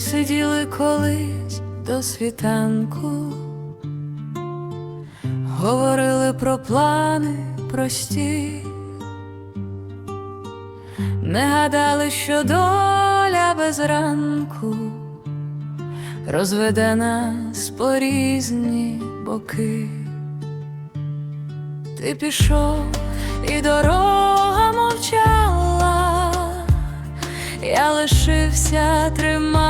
сиділи колись до світанку, говорили про плани прості, не гадали, що доля без ранку розведе нас по різні боки. Ти пішов і дорога мовчала, я лишився тримати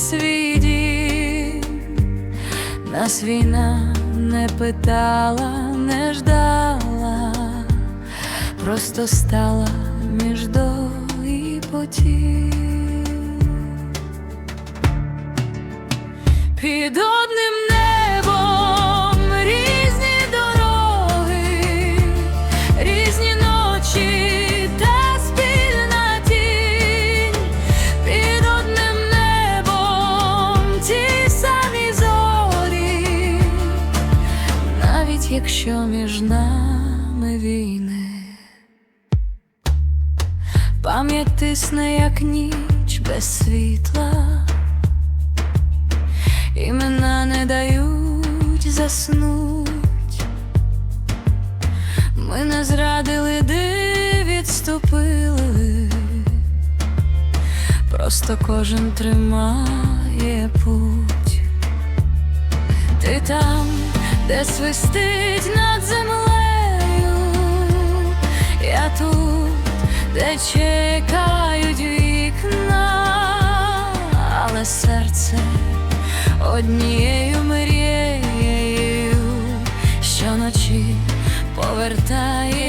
свій дім. Нас війна не питала, не ждала, просто стала між до і потім. Під одним якщо між нами війни, пам'ять тисне, як ніч без світла. Імена не дають заснуть. Ми не зрадили, де відступили. Просто кожен тримає путь. Ти там, де свистить над землею, я тут, де чекають вікна, але серце однією мрією щоночі повертає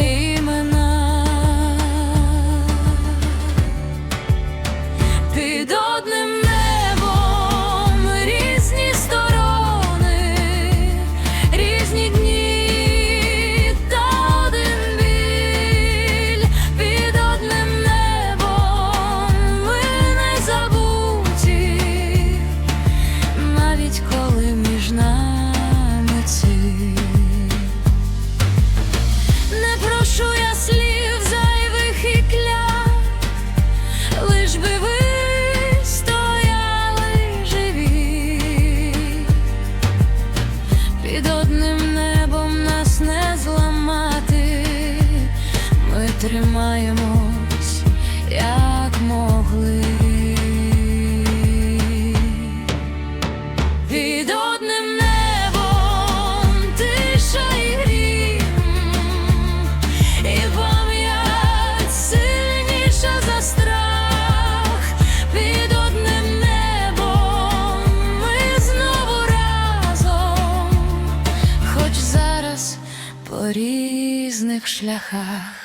Під одним небом нас не зламати, ми тримаємось, як могли. По різних шляхах.